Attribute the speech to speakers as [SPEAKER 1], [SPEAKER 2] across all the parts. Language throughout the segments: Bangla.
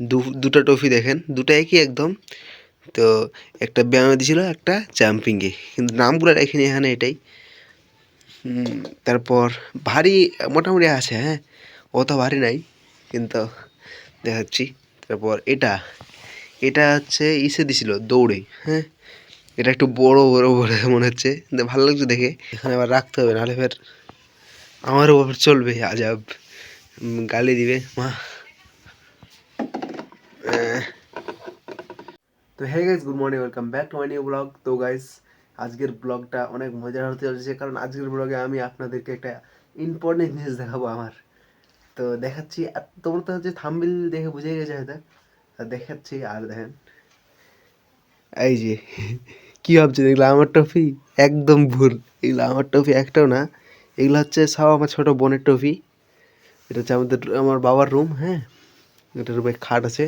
[SPEAKER 1] দু, দুটো ট্রফি দেখেন দুটো একই একদম, তো একটা ব্যায়ামে দিয়েছিল একটা জাম্পিংয়ে কিন্তু নামগুলো রেখেনি এখানে এটাই। তারপর ভারী মোটামুটি আছে হ্যাঁ অত ভারী নাই, কিন্তু দেখাচ্ছি। তারপর এটা এটা হচ্ছে ইসে দিছিল দৌড়ে হ্যাঁ এটা একটু বড় বড় বলে মনে হচ্ছে ভালো লাগছে দেখে। এখানে আবার রাখতে হবে, নাহলে ফের আমারও আবার চলবে, আজাব। গালি দিবে, মা। তো hey guys good morning welcome back to my new blog তো গাইস আজকের ব্লগটা অনেক মজার হতে চলেছে, কারণ আজকের ব্লগে আমি আপনাদেরকে একটা ইম্পর্টেন্ট জিনিস দেখাবো আমার। তো দেখাচ্ছি তোমরা তো হচ্ছে থাম্বিল দেখে বুঝে গেছে হয়তো। দেখাচ্ছি আর দেখেন। এই যে, কি ভাবছে, এগুলো আমার টফি একদম ভুল। এগুলো আমার টফি একটাও না। এগুলো হচ্ছে সব আমার ছোটো বোনের টফি এটা হচ্ছে আমাদের, আমার বাবার রুম হ্যাঁ? এটা উপরে খাট আছে।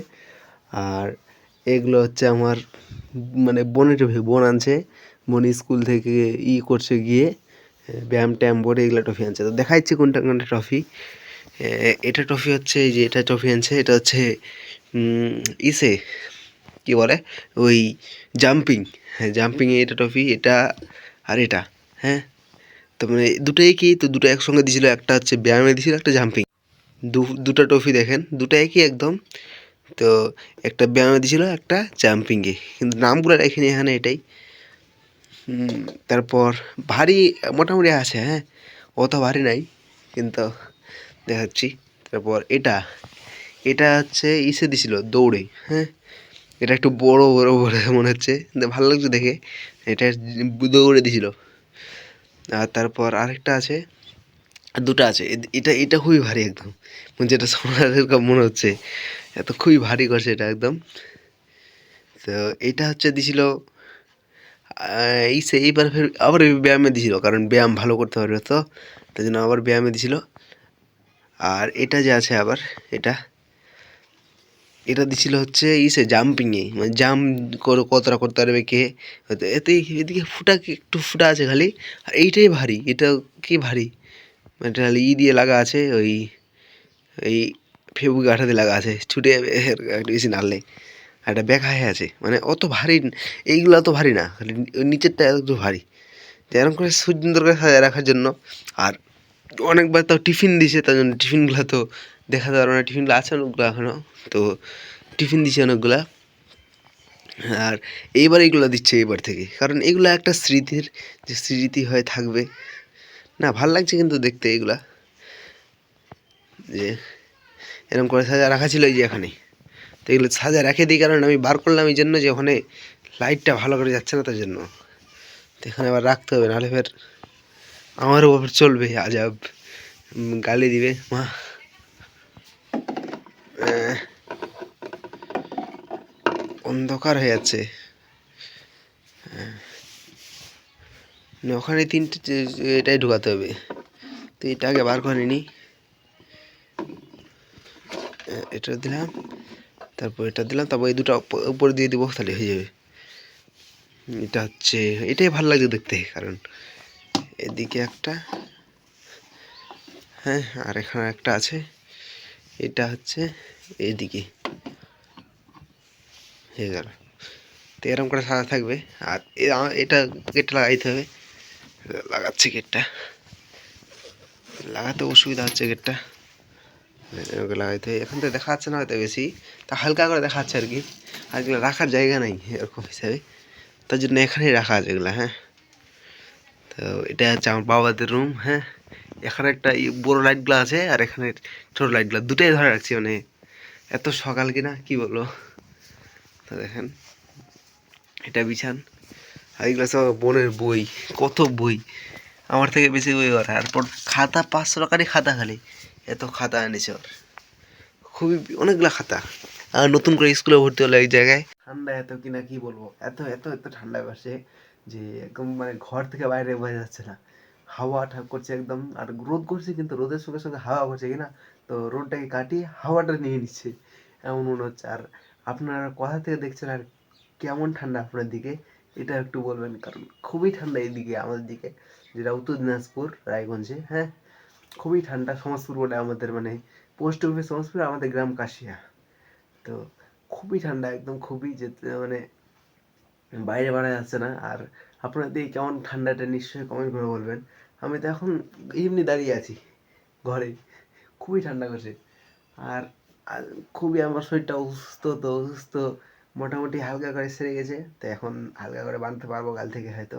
[SPEAKER 1] আর এগুলো হচ্ছে আমার মানে বোনের টফি বোন আনছে, বোন স্কুল থেকে ই করছে গিয়ে, ব্যায়াম ট্যাম বোর্ডে এগুলো টফি আনছে। তো দেখাচ্ছি কোনটা কোনটা টফি এটা টফি হচ্ছে এই যে এটা টফি আনছে, এটা হচ্ছে ইসে, কি বলে? ওই জাম্পিং। হ্যাঁ জাম্পিংয়ে এটা টফি এটা আর এটা। হ্যাঁ? তো মানে দুটোই কি? তো দুটো একসঙ্গে দিয়েছিল একটা হচ্ছে ব্যায়ামে দিয়েছিল একটা জাম্পিং। দু, দুটো ট্রফি দেখেন দুটো একই একদম, তো একটা ব্যায়ামে দিয়েছিল একটা জাম্পিংয়ে কিন্তু নামগুলো রেখেনি এখানে এটাই। তারপর ভারী মোটামুটি আছে হ্যাঁ? অত ভারী নাই, কিন্তু দেখাচ্ছি। তারপর এটা এটা হচ্ছে ইসে দিছিল দৌড়ে হ্যাঁ? এটা একটু বড় বড় বলে মনে হচ্ছে ভালো লাগছে দেখে। এটা দৌড়ে দিছিল। আর তারপর আরেকটা আছে আর দুটো আছে। এটা এটা খুবই ভারী একদম। মানে যেটা সোনার এরকম মনে হচ্ছে, এত খুবই ভারী করছে এটা একদম। তো এটা হচ্ছে দিছিল এই সে, এইবার ফের আবার ব্যায়ামে দিছিল, কারণ ব্যায়াম ভালো করতে পারবে তো। তাই জন্য আবার ব্যায়ামে দিছিল। আর এটা যে আছে আবার, এটা এটা দিছিল হচ্ছে ইসে জাম্পিংয়ে মানে জাম্প করে কতটা করতে পারবে কে, এতে, এদিকে ফুটা একটু ফুটা আছে খালি। আর এইটাই ভারী, এটা কি ভারী? খালি ই দিয়ে লাগা আছে, ওই, এই ফেবুক আঠাতে লাগা আছে, ছুটে যাবে একটু বেশি নাড়লে আর এটা ব্যাক হয়ে আছে মানে অত ভারী, এইগুলো অত ভারী না নিচেরটা একটু ভারী। এরকম করে সুন্দর করে সাজায় রাখার জন্য, আর অনেকবার তাও টিফিন দিছে, তার জন্য টিফিনগুলো তো দেখা পারব না টিফিনগুলো আছে অনেকগুলো এখনও তো টিফিন দিছে অনেকগুলা। আর এইবার এইগুলো দিচ্ছে এইবার থেকে, কারণ এগুলো একটা স্মৃতির, যে স্মৃতি হয়ে থাকবে না, ভালো লাগছে কিন্তু দেখতে এগুলা। যে এরকম করে সাজা রাখা ছিল এই যে এখানে তো এগুলো সাজা রেখে দিই, কারণ আমি বার করলাম এই জন্য যে ওখানে লাইটটা ভালো করে যাচ্ছে না তার জন্য। তো এখানে আবার রাখতে হবে, নাহলে ফের আমারও ওপর চলবে, আজাব। গালি দিবে, মা। অন্ধকার হয়ে যাচ্ছে আহ, না, ওখানে তিনটে এটাই ঢুকাতে হবে। তো এটা আগে বার করে নিই। এটা দিলাম, তারপর এটা দিলাম, তারপর এই দুটো উপরে দিয়ে দিব, তাহলে হয়ে যাবে। এটা হচ্ছে, এটাই ভালো লাগে দেখতে, কারণ এদিকে একটা হ্যাঁ আর এখানে একটা আছে। এটা হচ্ছে এদিকে। হয়ে গেল। তো এরকম করে সাদা থাকবে, আর এটা গেটটা লাগাইতে হবে। লাগাচ্ছি গেটটা। লাগাতে অসুবিধা হচ্ছে গেটটা। লাগাইতে হবে এখান থেকে দেখা যাচ্ছে না হয়তো বেশি। তা হালকা করে দেখা যাচ্ছে আর কি। আর এগুলো রাখার জায়গা নেই এরকম হিসাবে। তার জন্য এখানেই রাখা আছে এগুলো হ্যাঁ। তো এটা হচ্ছে আমার বাবাদের রুম হ্যাঁ। এখানে একটা বড় লাইটগুলো আছে আর এখানে ছোট লাইটগুলো দুটাই ধরে রাখছি মানে। এত সকাল কিনা, কি বলব? তো দেখেন। এটা বিছান। এগুলো সব বোনের বই, কত বই? আমার থেকে বেশি বই ওর। তারপর খাতা, পাঁচশো টাকারই খাতা খালি। এত খাতা এনেছে ওর। খুবই অনেকগুলো খাতা। আর নতুন করে স্কুলে ভর্তি হলো এই জায়গায়। ঠান্ডা এত কিনা কি বলব? এত এত এত ঠান্ডা বাসে যে একদম মানে ঘর থেকে বাইরে বোঝা যাচ্ছে না। হাওয়া করছে একদম। আর রোদ করছে কিন্তু রোদের সঙ্গে সঙ্গে হাওয়া করছে কিনা তো রোদটাকে কাটিয়ে হাওয়াটা নিয়ে নিচ্ছে। এমন মনে হচ্ছে। আর আপনারা কোথা থেকে দেখছেন আর কেমন ঠান্ডা আপনার দিকে? এটা একটু বলবেন, কারণ খুবই ঠান্ডা এইদিকে আমাদের দিকে, যেটা উত্তর দিনাজপুর, রায়গঞ্জে হ্যাঁ? খুবই ঠান্ডা সমাজপুর বলে আমাদের মানে পোস্ট অফিস সমাজপুর আমাদের গ্রাম কাশিয়া। তো খুবই ঠান্ডা, একদম খুবই যেতে মানে বাইরে বাড়া যাচ্ছে না। আর আপনাদের কেমন ঠান্ডাটা, নিশ্চয়ই কমেন্ট করে বলবেন। আমি তো এখন এমনি দাঁড়িয়ে আছি, ঘরে। খুবই ঠান্ডা করছে। আর খুবই আমার শরীরটা অসুস্থ, তো অসুস্থ। মোটামুটি হালকা করে সেরে গেছে। তো এখন হালকা করে বাঁধতে পারব কাল থেকে হয়তো।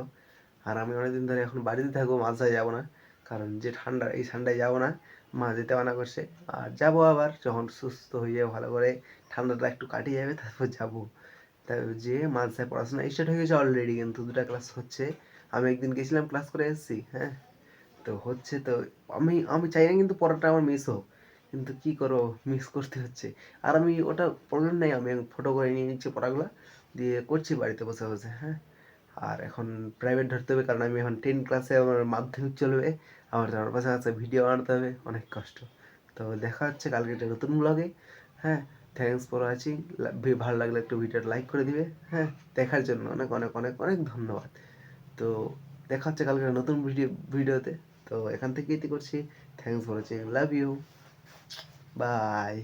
[SPEAKER 1] আর আমি অনেকদিন ধরে এখন বাড়িতে থাকব মাঝে যাব না। কারণ যে ঠান্ডা, এই ঠান্ডায় যাব না, মা যেতে মানা করছে। আর যাব আবার, যখন সুস্থ হয়ে যাবে, ভালো করে ঠান্ডাটা একটু কাটিয়ে যাবে, তারপর যাব। তাই যে মাঝে পড়াশোনা স্টার্ট হয়ে গেছে অলরেডি কিন্তু দুটা ক্লাস হচ্ছে। আমি একদিন গেছিলাম ক্লাস করে এসেছি হ্যাঁ? তো হচ্ছে তো, আমি আমি চাই না কিন্তু পড়াটা আমার মিস হোক। কিন্তু কি করো মিস করতে হচ্ছে। আর আমি ওটা প্রবলেম নেই, আমি ফটো করে নিয়ে নিচ্ছি পড়াগুলো, দিয়ে করছি বাড়িতে বসে বসে হ্যাঁ। আর এখন প্রাইভেট ধরতে হবে, কারণ আমি এখন টেন ক্লাসে আমার মাধ্যমিক চলবে, আমার তার পাশে আছে ভিডিও বানাতে হবে, অনেক কষ্ট। তো দেখা হচ্ছে কালকে একটা নতুন ব্লগে হ্যাঁ। থ্যাংকস ফর ওয়াচিং ভালো লাগলে একটু ভিডিওটা লাইক করে দিবে হ্যাঁ। দেখার জন্য অনেক অনেক অনেক অনেক ধন্যবাদ। তো দেখা হচ্ছে কালকে নতুন ভিডিও ভিডিওতে তো এখান থেকে ইতি করছি। Thanks for watching love you bye